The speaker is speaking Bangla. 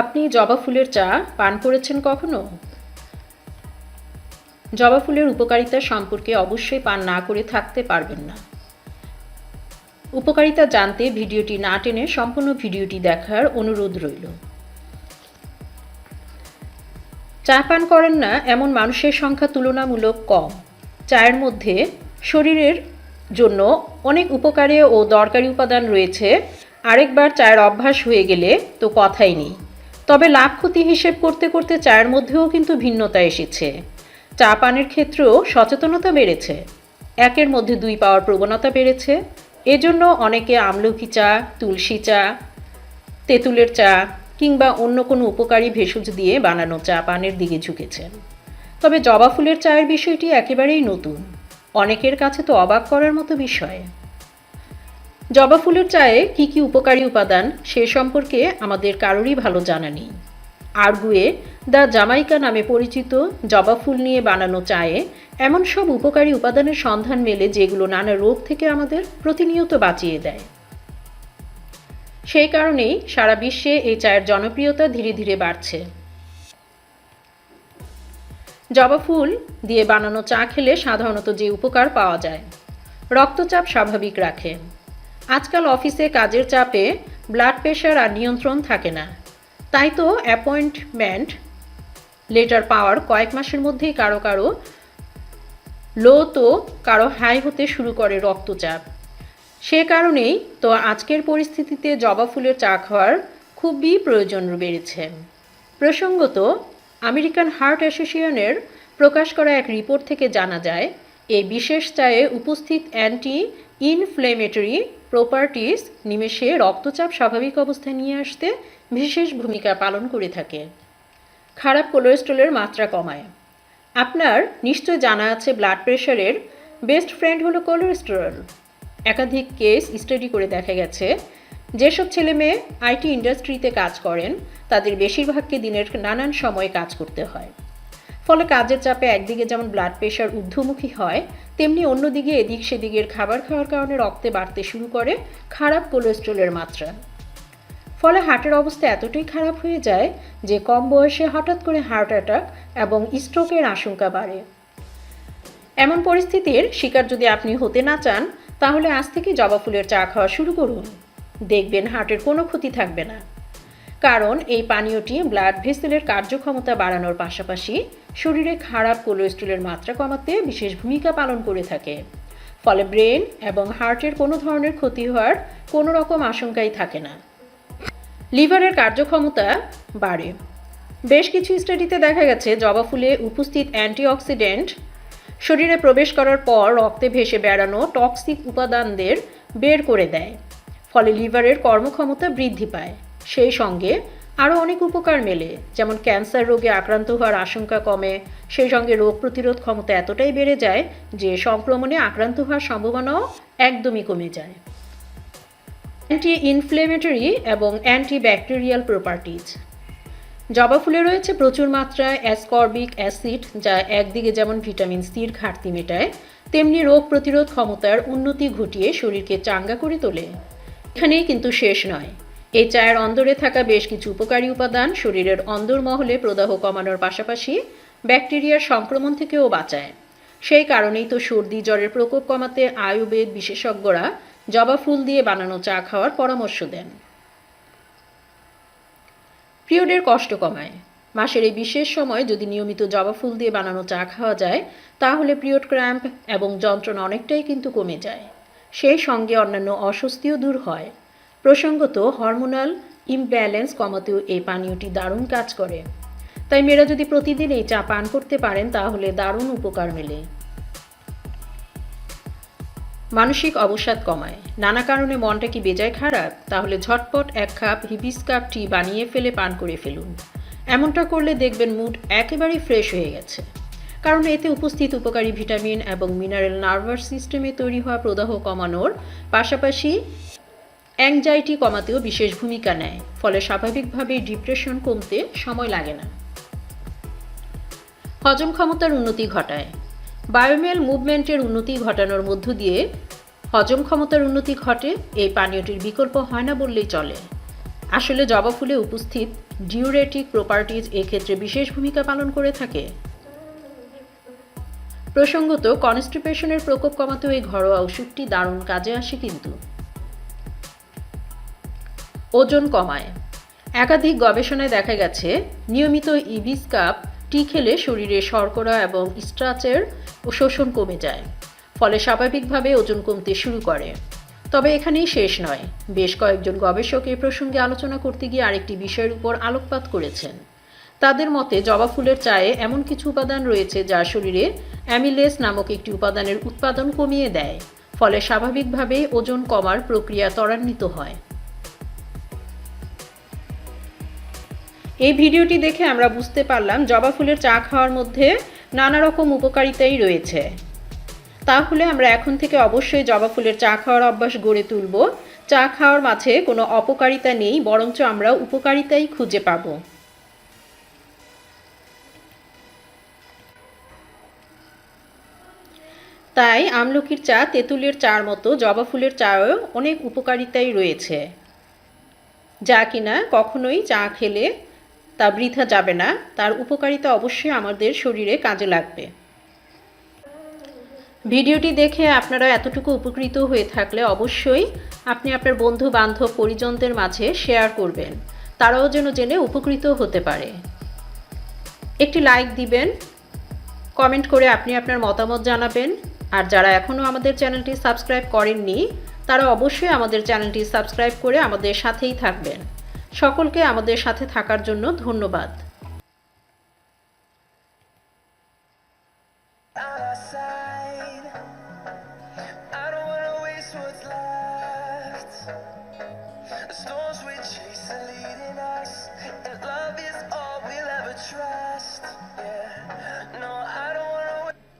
আপনি জবা ফুলের চা পান করেছেন কখনো? জবা ফুলের উপকারিতা সম্পর্কে অবশ্যই পান না করে থাকতে পারবেন না। উপকারিতা জানতে ভিডিওটি না টেনে সম্পূর্ণ ভিডিওটি দেখার অনুরোধ রইল। চা পান করেন না এমন মানুষের সংখ্যা তুলনামূলক কম। চায়ের মধ্যে শরীরের জন্য অনেক উপকারী ও দরকারি উপাদান রয়েছে। আরেকবার চায়ের অভ্যাস হয়ে গেলে তো কথাই নেই। তবে লাভ ক্ষতি হিসেব করতে করতে চায়ের মধ্যেও কিন্তু ভিন্নতা এসেছে। চা পানের ক্ষেত্রেও সচেতনতা বেড়েছে। একের মধ্যে দুই পাওয়ার প্রবণতা বেড়েছে। এজন্য অনেকে আমলকি চা, তুলসী চা, তেঁতুলের চা কিংবা অন্য কোনো উপকারী ভেষজ দিয়ে বানানো চা পানের দিকে ঝুঁকেছেন তবে জবা ফুলের চায়ের বিষয়টি একেবারেই নতুন। অনেকের কাছে তো অবাক করার মতো বিষয়। জবা ফুলের চায়ে কি কি উপকারী উপাদান, সে সম্পর্কে আমাদের কারোরই ভালো জানা নেই। আরগুয়ে, দ্য জামাইকা নামে পরিচিত জবা ফুল নিয়ে বানানো চায়ে এমন সব উপকারী উপাদানের সন্ধান মেলে যেগুলো নানা রোগ থেকে আমাদের প্রতিনিয়ত বাঁচিয়ে দেয়। সেই কারণেই সারা বিশ্বে এই চায়ের জনপ্রিয়তা ধীরে ধীরে বাড়ছে। জবা ফুল দিয়ে বানানো চা খেলে সাধারণত যে উপকার পাওয়া যায়, রক্তচাপ স্বাভাবিক রাখে। আজকাল অফিসে কাজের চাপে ব্লাড প্রেশার আর নিয়ন্ত্রণ থাকে না। তাই তো অ্যাপয়েন্টমেন্ট লেটার পাওয়ার কয়েক মাসের মধ্যেই কারও কারও লো তো কারও হাই হতে শুরু করে রক্তচাপ। সে কারণেই তো আজকের পরিস্থিতিতে জবা ফুলের চা খাওয়ার খুবই প্রয়োজন বেড়েছে। প্রসঙ্গত, আমেরিকান হার্ট অ্যাসোসিয়েশনের প্রকাশ করা এক রিপোর্ট থেকে জানা যায় এই বিশেষ চায়ে উপস্থিত অ্যান্টি ইনফ্লেমেটরি প্রপার্টিস নিমেষে রক্তচাপ স্বাভাবিক অবস্থায় নিয়ে আসতে বিশেষ ভূমিকা পালন করে থাকে। খারাপ কোলেস্ট্রলের মাত্রা কমায়। আপনার নিশ্চয় জানা আছে ব্লাড প্রেশারের বেস্ট ফ্রেন্ড হলো কোলেস্টেরল। একাধিক কেস স্টাডি করে দেখা গেছে, যেসব ছেলে মেয়ে আইটি ইন্ডাস্ট্রিতে কাজ করেন, তাদের বেশিরভাগকে দিনের নানান সময়ে কাজ করতে হয়। ফলে কাজের চাপে একদিকে যেমন ব্লাড প্রেশার ঊর্ধ্বমুখী হয়, তেমনি অন্যদিকে এদিক সেদিকের খাবার খাওয়ার কারণে রক্তে বাড়তে শুরু করে খারাপ কোলেস্ট্রলের মাত্রা। ফলে হার্টের অবস্থা এতটাই খারাপ হয়ে যায় যে কম বয়সে হঠাৎ করে হার্ট অ্যাটাক এবং স্ট্রোকের আশঙ্কা বাড়ে। এমন পরিস্থিতির শিকার যদি আপনি হতে না চান, তাহলে আজ থেকে জবা ফুলের চা খাওয়া শুরু করুন। দেখবেন হার্টের কোনো ক্ষতি থাকবে না। কারণ এই পানীয়টি ব্লাড ভেসেলের কার্যক্ষমতা বাড়ানোর পাশাপাশি শরীরে খারাপ কোলেস্ট্রলের মাত্রা কমাতে বিশেষ ভূমিকা পালন করে থাকে। ফলে ব্রেন এবং হার্টের কোনো ধরনের ক্ষতি হওয়ার কোনো রকম আশঙ্কাই থাকে না। লিভারের কার্যক্ষমতা বাড়ে। বেশ কিছু স্টাডিতে দেখা গেছে, জবা ফুলে উপস্থিত অ্যান্টিঅক্সিডেন্ট শরীরে প্রবেশ করার পর রক্তে ভেসে বেড়ানো টক্সিক উপাদানদের বের করে দেয়। ফলে লিভারের কর্মক্ষমতা বৃদ্ধি পায়। সেই সঙ্গে আরও অনেক উপকার মেলে, যেমন ক্যান্সার রোগে আক্রান্ত হওয়ার আশঙ্কা কমে। সেই সঙ্গে রোগ প্রতিরোধ ক্ষমতা এতটাই বেড়ে যায় যে সংক্রমণে আক্রান্ত হওয়ার সম্ভাবনাও একদমই কমে যায়। অ্যান্টি ইনফ্লেমেটরি এবং অ্যান্টি ব্যাকটেরিয়াল প্রপার্টিজ জবা ফুলে রয়েছে প্রচুর মাত্রায় অ্যাসকর্বিক অ্যাসিড যা একদিকে যেমন ভিটামিন সির ঘাটতি মেটায়, তেমনি রোগ প্রতিরোধ ক্ষমতার উন্নতি ঘটিয়ে শরীরকে চাঙ্গা করে তোলে। এখানেই কিন্তু শেষ নয়। এই চায়ের অন্দরে থাকা বেশ কিছু উপকারী উপাদান শরীরের অন্দরমহলে প্রদাহ কমানোর পাশাপাশি ব্যাকটেরিয়ার সংক্রমণ থেকেও বাঁচায়। সেই কারণেই তো সর্দি, জ্বরের প্রকোপ কমাতে আয়ুর্বেদ বিশেষজ্ঞরা জবা ফুল দিয়ে বানানো চা খাওয়ার পরামর্শ দেন। পিরিয়ডের কষ্ট কমায়। মাসের এই বিশেষ সময় যদি নিয়মিত জবা ফুল দিয়ে বানানো চা খাওয়া যায়, তাহলে পিরিয়ড ক্র্যাম্প এবং যন্ত্রণা অনেকটাই কিন্তু কমে যায়। সেই সঙ্গে অন্যান্য অস্বস্তিও দূর হয়। প্রসঙ্গত, হরমোনাল ইমব্যালেন্স কমাতেও এই পানীয়টি দারুণ কাজ করে। তাই মেয়েরা যদি প্রতিদিন এই চা পান করতে পারেন, তাহলে দারুণ উপকার মেলে। মানসিক অবসাদ কমায়। নানা কারণে মনটা কি বেজায় খারাপ, তাহলে ঝটপট এক কাপ হিবিস্কাপ টি বানিয়ে ফেলে পান করে ফেলুন। এমনটা করলে দেখবেন মুড একেবারেই ফ্রেশ হয়ে গেছে। কারণ এতে উপস্থিত উপকারী ভিটামিন এবং মিনারেল নার্ভাস সিস্টেমে তৈরি হওয়া প্রদাহ কমানোর পাশাপাশি অ্যাংজাইটি কমাতেও বিশেষ ভূমিকা নেয়, ফলে স্বাভাবিকভাবেই ডিপ্রেশন কমতে সময় লাগে না। হজম ক্ষমতার উন্নতি ঘটায়। বায়োমেল মুভমেন্টের উন্নতি ঘটানোর মধ্য দিয়ে হজম ক্ষমতার উন্নতি ঘটে, এই পানীয়টির বিকল্প হয় না বললেই চলে। আসলে জবা ফুলে উপস্থিত ডিউরেটিক প্রপার্টিজ এক্ষেত্রে বিশেষ ভূমিকা পালন করে থাকে। প্রসঙ্গত কনস্টিপেশনের প্রকোপ কমাতেও এই ঘরোয়া ওষুধটি দারুণ কাজে আসে কিন্তু। ওজন কমায়। একাধিক গবেষণায় দেখা গেছে, নিয়মিত ইবিস কাপ টি খেলে শরীরে শর্করা এবং স্ট্রাচের শোষণ কমে যায়, ফলে স্বাভাবিকভাবে ওজন কমতে শুরু করে। তবে এখানেই শেষ নয়। বেশ কয়েকজন গবেষক এ প্রসঙ্গে আলোচনা করতে গিয়ে আরেকটি বিষয়ের উপর আলোকপাত করেছেন। তাদের মতে, জবা ফুলের চায়ে এমন কিছু উপাদান রয়েছে যা শরীরে অ্যামিলেস নামক একটি উপাদানের উৎপাদন কমিয়ে দেয়, ফলে স্বাভাবিকভাবেই ওজন কমার প্রক্রিয়া ত্বরান্বিত হয়। এই ভিডিওটি দেখে আমরা বুঝতে পারলাম জবা ফুলের চা খাওয়ার মধ্যে নানা রকম উপকারিতাই রয়েছে। তাহলে আমরা এখন থেকে অবশ্যই জবা ফুলের চা খাওয়ার অভ্যাস গড়ে তুলব। চা খাওয়ার মাঝে কোনো অপকারিতা নেই, বরঞ্চ আমরা উপকারিতাই খুঁজে পাব। তাই আমলকির চা তেঁতুলের চার মতো জবা ফুলের চায়েও অনেক উপকারিতাই রয়েছে। যা কিনা কখনোই চা খেলে তা বৃথা যাবে না। তার উপকারিতা অবশ্যই আমাদের শরীরে কাজে লাগবে। ভিডিওটি দেখে আপনারা এতটুকু উপকৃত হয়ে থাকলে অবশ্যই আপনি আপনার বন্ধু বান্ধব পরিজনদের মাঝে শেয়ার করবেন। তারাও যেন জেনে উপকৃত হতে পারে। একটি লাইক দিবেন, কমেন্ট করে আপনি আপনার মতামত জানাবেন। আর যারা এখনও আমাদের চ্যানেলটি সাবস্ক্রাইব করেননি, তারা অবশ্যই আমাদের চ্যানেলটি সাবস্ক্রাইব করে আমাদের সাথেই থাকবেন। সকলকে আমাদের সাথে থাকার জন্য ধন্যবাদ।